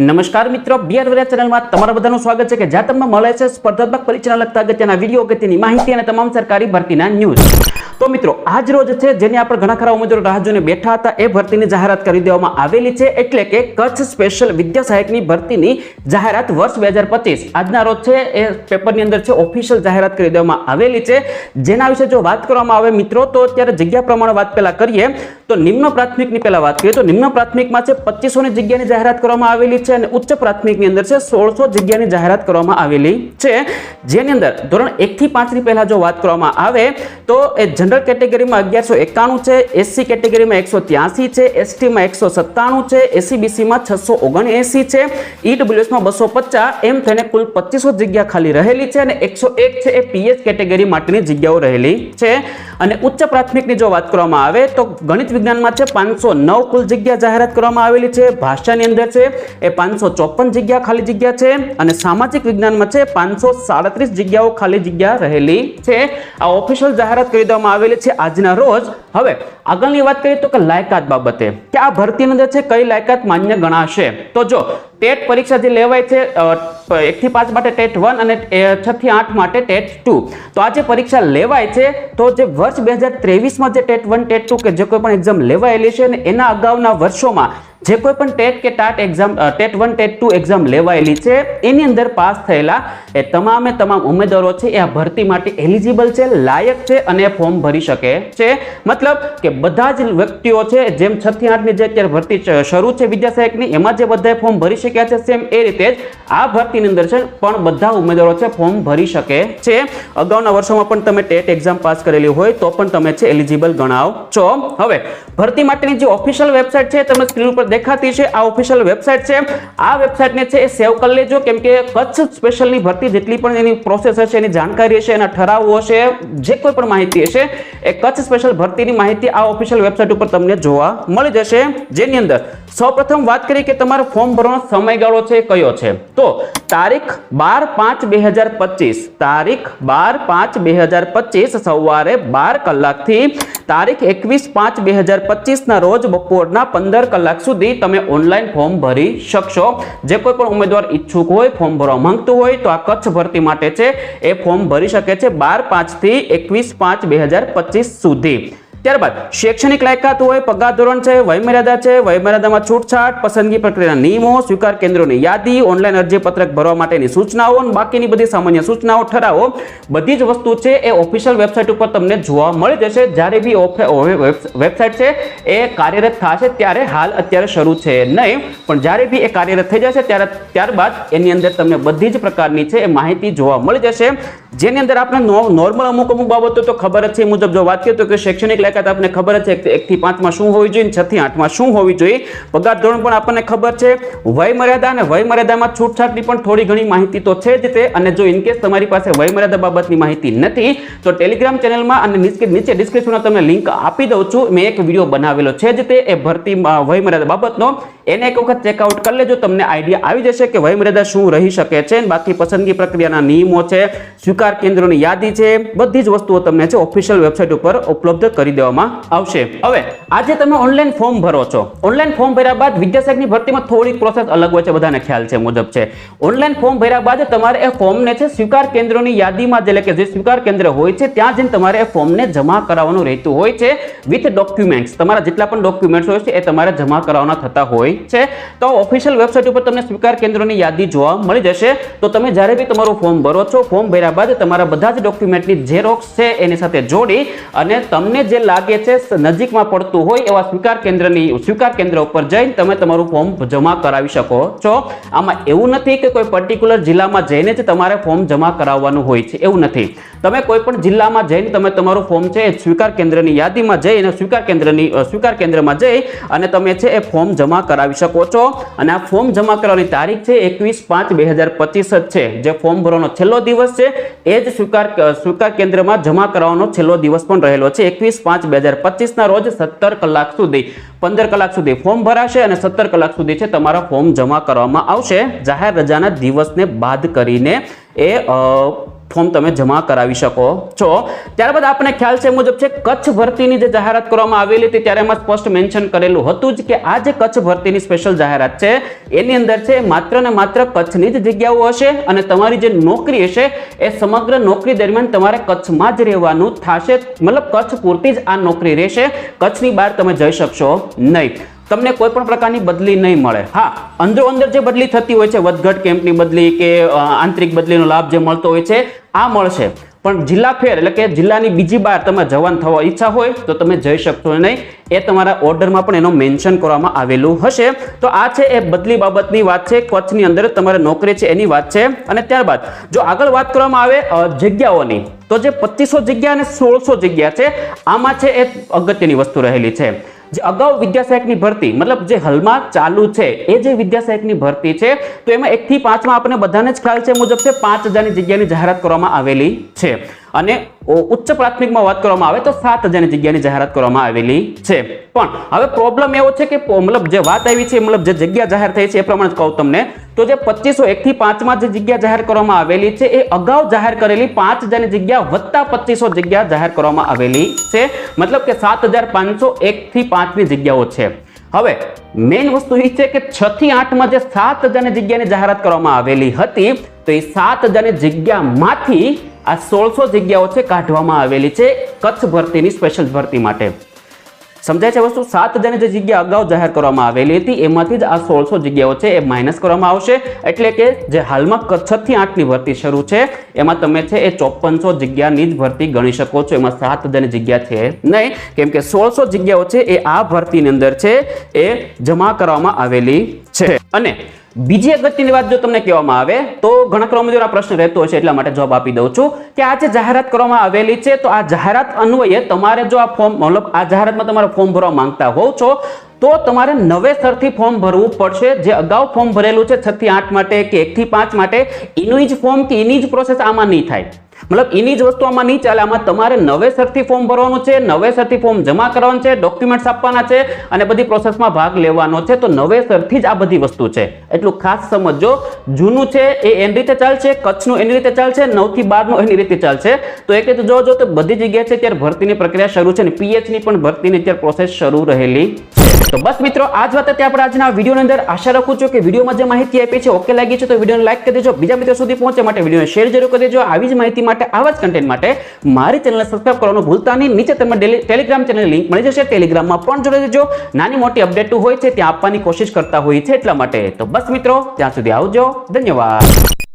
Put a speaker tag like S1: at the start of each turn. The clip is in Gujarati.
S1: નમસ્કાર મિત્રો બિયર વરિયા ચેનલમાં તમારા બધાનું સ્વાગત છે કે જ્યાં તમને મળે છે સ્પર્ધાત્મક પરીક્ષાના લગતા અગત્યના વીડિયો, અગત્યની માહિતી અને તમામ સરકારી ભરતીના ન્યૂઝ તો મિત્રો, આજ રોજ છે, જેની આપણે ઘણા ખરા ઉમેદવારો રાહ જોઈને બેઠા હતા, એ ભરતીની જાહેરાત કરી દેવામાં આવેલી છે, એટલે કે કચ્છ સ્પેશિયલ વિદ્યા સહાયકની ભરતીની જાહેરાત વર્ષ બે હજાર પચીસ. આજના રોજ છે, એ પેપરની અંદર છે ઓફિશિયલ જાહેરાત કરી દેવામાં આવેલી છે. જેના વિશે જો વાત કરવામાં આવે મિત્રો, તો અત્યારે જગ્યા પ્રમાણે વાત પહેલાં કરીએ, તો નિમ્ન પ્રાથમિકની પહેલાં વાત કરીએ, તો નિમ્ન પ્રાથમિકમાં છે, પચીસોની જગ્યાની જાહેરાત કરવામાં આવેલી છે અને ઉચ્ચ પ્રાથમિકની અંદર છે, સોળસો જગ્યાની જાહેરાત કરવામાં આવેલી છે. જેની અંદર ધોરણ એકથી પાંચની પહેલાં જો વાત કરવામાં આવે, તો એ જનરલ કેટેગરીમાં અગિયારસો એકાણું છે એસસી કેટેગરીમાં એકસો ત્યાસી છે એસટીમાં એકસો સત્તાણું છે એસીબીસીમાં છસો ઓગણએંસી છે. ઈડબ્લ્યુએસમાં બસો પચાસ, એમ થઈને કુલ પચીસો જગ્યા ખાલી રહેલી છે અને એકસો એક છે એ પીએચ કેટેગરી માટેની જગ્યાઓ રહેલી છે. અને ઉચ્ચ પ્રાથમિકની જો વાત કરવામાં આવે તો ગણિત વિજ્ઞાનમાં છે પાંચસો નવ કુલ જગ્યા જાહેરાત કરવામાં આવેલી છે. ભાષાની અંદર છે એ પાંચસો ચોપન જગ્યા ખાલી જગ્યા છે અને સામાજિક વિજ્ઞાનમાં છે પાંચસો સાડત્રીસ જગ્યાઓ ખાલી જગ્યા રહેલી છે. આ ઓફિશિયલ જાહેરાત કરી દેવામાં આવેલી છે આજના રોજ. હવે આગળની વાત કરીએ તો કે લાયકાત બાબતે. કે આ ભરતીની અંદર છે કઈ લાયકાત માન્ય ગણાશે? તો જો ટેટ પરીક્ષા જે લેવાય છે એકથી પાંચ માટે ટેટ વન અને છથી આઠ માટે ટેટ ટુ. તો આ જે પરીક્ષા લેવાય છે, તો જે વર્ષ બે હજાર ત્રેવીસમાં જે ટેટ વન, ટેટ ટુ કે જે કોઈ પણ એક્ઝામ લેવાયેલી છે અને એના અગાઉના વર્ષોમાં જે કોઈ પણ ટેટ કે TAT exam TET one, TET two exam લેવાયેલી છે, એની અંદર પાસ થયેલા એ તમામે તમામ ઉમેદવારો છે, એ આ ભરતી માટે એલિજિબલ છે, લાયક છે અને ફોર્મ ભરી શકે છે. મતલબ કે બધા જ વ્યક્તિઓ છે, જેમ છ થી આઠની જે અત્યારે ભરતી શરૂ છે વિદ્યા સહાયકની, એમાં જે બધા ફોર્મ ભરી શક્યા છે સેમ એ રીતે જ આ ભરતીની અંદર છે, પણ બધા ઉમેદવારો છે ફોર્મ ભરી શકે છે. અગાઉના વર્ષોમાં પણ તમે ટેટ એક્ઝામ પાસ કરેલી હોય, તો પણ તમે છે એલિજિબલ ગણાવ છો. હવે, ભરતી માટેની જે ઓફિશિયલ વેબસાઇટ છે, તમે સ્ક્રીન ઉપર દેખાતી છે. આ ઓફિશિયલ વેબસાઇટ છે. આ વેબસાઇટને છે એ સેવ કરી લેજો. કેમ કે કચ્છ સ્પેશિયલની ભરતી જેટલી પણ એની પ્રોસેસ હશે, એની જાણકારી હશે, એના ઠરાવો હશે, જે કોઈ પણ માહિતી હશે, એ કચ્છ સ્પેશિયલ ભરતીની માહિતી આ ઓફિશિયલ વેબસાઇટ ઉપર તમને જોવા મળી જશે. જેની અંદર સૌપ્રથમ વાત કરીએ કે તમારો ફોર્મ ભરવાનો સમયગાળો છે કયો છે? તો તારીખ બાર પાંચ બે હજાર પચીસ. તારીખ બાર પાંચ બે હજાર પચીસ સવારે બાર કલાકથી તારીખ એકવીસ પાંચ બે હજાર પચીસના રોજ બપોરના પંદર કલાક સુધી તમે ઓનલાઈન ફોર્મ ભરી શકશો. જે કોઈ પણ ઉમેદવાર ઈચ્છુક હોય ફોર્મ ભરવા માંગતું હોય, તો આ કચ્છ ભરતી માટે છે, એ ફોર્મ ભરી શકે છે બાર પાંચથી એકવીસ પાંચ બે સુધી. ત્યારબાદ શૈક્ષણિક લાયકાત હોય, પગાર ધોરણ છે વયમર્યાદા છે વયમર્યાદામાં છૂટછાટ, પસંદગી પ્રક્રિયાના નિયમો, સ્વીકાર કેન્દ્રોની યાદી, ઓનલાઈન અરજી પત્રક ભરવા માટેની સૂચનાઓ બાકીની બધી સામાન્ય સૂચનાઓ ઠરાવો. બધી જ વસ્તુ છે એ ઓફિશિયલ વેબસાઇટ ઉપર તમને જોવા મળી જશે. જ્યારે બી વેબસાઇટ છે એ કાર્યરત થશે ત્યારે હાલ અત્યારે શરૂ છે નહીં. પણ જ્યારે બી એ કાર્યરત થઈ જશે ત્યારે ત્યારબાદ એની અંદર તમને બધી જ પ્રકારની છે એ માહિતી જોવા મળી જશે. જેની અંદર આપણે નોર્મલ અમુક અમુક બાબતો તો ખબર જ છે. મુજબ જો વાત કરીએ તો કે શૈક્ષણિક લાયકાત આપણને ખબર છે કે એક થી પાંચમાં શું હોવી જોઈએ છથી આઠમાં શું હોવી જોઈએ. પગાર ધોરણ પણ આપણને ખબર છે. વય મર્યાદા અને વય મર્યાદામાં છૂટછાટની પણ થોડી ઘણી માહિતી તો છે જ તે. અને જો ઇનકેસ તમારી પાસે વય મર્યાદા બાબતની માહિતી નથી, તો ટેલિગ્રામ ચેનલમાં અને નીચે ડિસ્ક્રિપ્શનમાં તમને લિંક આપી દઉં છું. મેં એક વીડિયો બનાવેલો છે જ તે. એ ભરતી વય મર્યાદા બાબતનો. એને એક વખત ચેકઆઉટ કરી લેજો, તમને આઈડિયા આવી જશે કે વય મર્યાદા શું રહી શકે છે. બાકી પસંદગી પ્રક્રિયાના નિયમો છે, સ્વીકાર કેન્દ્રોની યાદી છે, બધી જ વસ્તુઓ તમને છે ઓફિશિયલ વેબસાઇટ ઉપર ઉપલબ્ધ કરી દેવામાં આવશે. હવે, આજે તમે ઓનલાઈન ફોર્મ ભરો છો. ઓનલાઈન ફોર્મ ભર્યા બાદ વિદ્યાશાખની ભરતીમાં થોડીક પ્રોસેસ અલગ હોય છે, બધાને ખ્યાલ છે, મુજબ છે. ઓનલાઈન ફોર્મ ભર્યા બાદ તમારે એ ફોર્મને છે, સ્વીકાર કેન્દ્રોની યાદીમાં એટલે કે જે સ્વીકાર કેન્દ્ર હોય છે, ત્યાં જઈને તમારે એ ફોર્મને જમા કરાવવાનું રહેતું હોય છે વિથ ડોક્યુમેન્ટ્સ તમારા જેટલા પણ ડોક્યુમેન્ટ્સ હોય છે, એ તમારે જમા કરાવવાના થતા હોય છે? તો ઓફિશિયલ વેબસાઇટ ઉપર તમને સ્વીકાર કેન્દ્રોની યાદી જોવા મળી જશે. તો તમે જ્યારે બી તમારું ફોર્મ ભરો છો ફોર્મ ભર્યા બાદ તમારા બધા જ ડોક્યુમેન્ટની ઝેરોક્સ છે, એની સાથે જોડી અને તમને જે લાગે છે નજીકમાં પડતું હોય એવા સ્વીકાર કેન્દ્રની, સ્વીકાર કેન્દ્ર ઉપર જઈને તમે તમારું ફોર્મ જમા કરાવી શકો છો. આમાં એવું નથી કે કોઈ પર્ટિક્યુલર જિલ્લામાં જઈને જ તમારે ફોર્મ જમા કરાવવાનું હોય છે. એવું નથી. તમે કોઈ પણ જિલ્લામાં જઈને તમે તમારું ફોર્મ છે, એ સ્વીકાર કેન્દ્રની યાદીમાં જઈ અને સ્વીકાર કેન્દ્રની સ્વીકાર કેન્દ્રમાં જઈ અને તમે છે, એ ફોર્મ જમા કરાવી શકો છો. અને આ ફોર્મ જમા કરવાની તારીખ છે એકવીસ પાંચ બે હજાર પચીસ જ છે. જે ફોર્મ ભરવાનો છેલ્લો દિવસ છે, એ જ સ્વીકાર સ્વીકાર કેન્દ્રમાં જમા કરાવવાનો છેલ્લો દિવસ પણ રહેલો છે. એકવીસ પાંચ બે હજાર પચીસના રોજ સત્તર કલાક સુધી, પંદર કલાક સુધી ફોર્મ ભરાશે અને સત્તર કલાક સુધી છે તમારા ફોર્મ જમા કરવામાં આવશે. જાહેર રજાના દિવસને બાદ કરીને એ ફોર્મ તમે જમા કરાવી શકો છો. ત્યારબાદ આપણે ખ્યાલ છે મુજબ છે કચ્છ ભરતીની જે જાહેરાત કરવામાં આવેલી હતી ત્યારે એમાં સ્પષ્ટ મેન્શન કરેલું હતું જ કે આ જે કચ્છ ભરતીની સ્પેશિયલ જાહેરાત છે, એની અંદર છે માત્ર ને માત્ર કચ્છની જ જગ્યાઓ હશે અને તમારી જે નોકરી હશે એ સમગ્ર નોકરી દરમિયાન તમારે કચ્છમાં જ રહેવાનું થશે. મતલબ કચ્છ પૂરતી જ આ નોકરી રહેશે. કચ્છની બહાર તમે જઈ શકશો નહીં. તમને કોઈ પણ પ્રકારની બદલી નહીં મળે. હા, અંદરો અંદર જે બદલી થતી હોય છે, વધઘટ કેમ્પની બદલી કે આંતરિક બદલીનો લાભ જે મળતો હોય છે આ મળશે. પણ જિલ્લા ફેર એટલે કે જિલ્લાની બીજી બાર તમે જવાન થવા ઈચ્છા હોય તો તમે જઈ શકશો નહીં. એ તમારા ઓર્ડરમાં પણ એનો મેન્શન કરવામાં આવેલું હશે. તો આ છે એ બદલી બાબતની વાત છે. કચ્છની અંદર તમારે નોકરી છે એની વાત છે. અને ત્યારબાદ જો આગળ વાત કરવામાં આવે જગ્યાઓની, તો જે પચીસો જગ્યા અને સોળસો જગ્યા છે, આમાં છે એ અગત્યની વસ્તુ રહેલી છે. જે અગાઉ વિદ્યાસહાયકની ભરતી, મતલબ જે હાલમાં ચાલુ છે, એ જે વિદ્યાસહાયકની ભરતી છે, તો એમાં એકથી પાંચમાં આપણે બધાને જ ખ્યાલ છે મુજબ છે પાંચ હજારની જગ્યાની જાહેરાત કરવામાં આવેલી છે. અને ઉચ્ચ પ્રાથમિકમાં વાત કરવામાં આવે તો સાત હજારની જગ્યાની જાહેરાત કરવામાં આવેલી છે. પણ હવે પ્રોબ્લેમ એવો છે કે મતલબ જે વાત આવી છે, મતલબ જે જગ્યા જાહેર થઈ છે એ પ્રમાણે કહું તમને. તો જે પચીસો એકથી પાંચમાં જે જગ્યા જાહેર કરવામાં આવેલી છે, એ અગાઉ જાહેર કરેલી પાંચ હજારની જગ્યા વત્તા પચીસો જગ્યા જાહેર કરવામાં આવેલી છે. મતલબ કે સાત હજાર પાંચસો એકથી પાંચની જગ્યાઓ છે. હવે મેઇન વસ્તુ એ છે કે છ થી આઠમાં જે સાત હજારની જગ્યાની જાહેરાત કરવામાં આવેલી હતી, તો એ સાત હજારની જગ્યામાંથી આ સોળસો જગ્યાઓ છે કાઢવામાં આવેલી છે કચ્છ ભરતીની સ્પેશિયલ ભરતી માટે. સમજાય છે વસ્તુ? સાત હજારની જે જગ્યા અગાઉ જાહેર કરવામાં આવેલી હતી, એમાંથી જ આ સોળસો જગ્યાઓ છે એ માઇનસ કરવામાં આવશે. એટલે કે જે હાલમાં છ થી આઠની ભરતી શરૂ છે, એમાં તમે છે એ ચોપનસો જગ્યાની જ ભરતી ગણી શકો છો. એમાં સાત હજારની જગ્યા છે નહીં. કેમ કે સોળસો જગ્યાઓ છે એ આ ભરતીની અંદર છે એ જમા કરવામાં આવેલી છે. અને બીજી અગત્યની વાત જો તમને કહેવામાં આવે, તો ઘણા આ પ્રશ્ન રહેતો છે એટલા માટે જવાબ આપી દઉં છું કે આ જે જાહેરાત કરવામાં આવેલી છે, તો આ જાહેરાત અન્વયે તમારે જો આ ફોર્મ મતલબ આ જાહેરાતમાં તમારે ફોર્મ ભરવા માંગતા હોવ છો, તો તમારે નવેસરથી ફોર્મ ભરવું પડશે. જે અગાઉ ફોર્મ ભરેલું છે છથી આઠ માટે કે એકથી પાંચ માટે, એનું જ ફોર્મ કે એની જ પ્રોસેસ આમાં નહીં થાય. મતલબ એની જ વસ્તુ આમાં નહીં ચાલે. આમાં તમારે નવેસરથી ફોર્મ ભરવાનું છે, નવેસરથી ફોર્મ જમા કરવાનું છે ડોક્યુમેન્ટ્સ આપવાના છે અને બધી પ્રોસેસમાં ભાગ લેવાનો છે. તો નવેસરથી જ આ બધી વસ્તુ છે. એટલું ખાસ સમજો જૂનું છે, એ એની રીતે ચાલશે, કચ્છનું એની રીતે ચાલશે, નવથી બારનું એની રીતે ચાલશે. તો એક રીતે જોજો તો બધી જગ્યાએ છે, ત્યારે ભરતીની પ્રક્રિયા શરૂ છે અને પીએચની પણ ભરતીની અત્યારે પ્રોસેસ શરૂ રહેલી તો બસ મિત્રો, આજ વાત હતી આપણે આજના વિડીયોની અંદર. આશા રાખું છું કે વિડીયોમાં જે માહિતી આપી છે, ઓકે લાગી છે, તો વિડીયોને લાઈક કરી દેજો. બીજા મિત્રો સુધી પહોંચવા માટે વિડીયોને શેર જરૂર કરી દેજો. આવી જ માહિતી માટે, આવા જ કન્ટેન્ટ માટે મારી ચેનલને સબસ્ક્રાઇબ કરવાનું ભૂલતા નહીં. નીચે તમને ટેલિગ્રામ ચેનલની લિંક મળી જશે. ટેલિગ્રામમાં પણ જોડાઈ દેજો. નાની મોટી અપડેટ હોય છે, ત્યાં આપવાની કોશિશ કરતા હોય છે એટલા માટે. તો બસ મિત્રો, ત્યાં સુધી આવજો. ધન્યવાદ.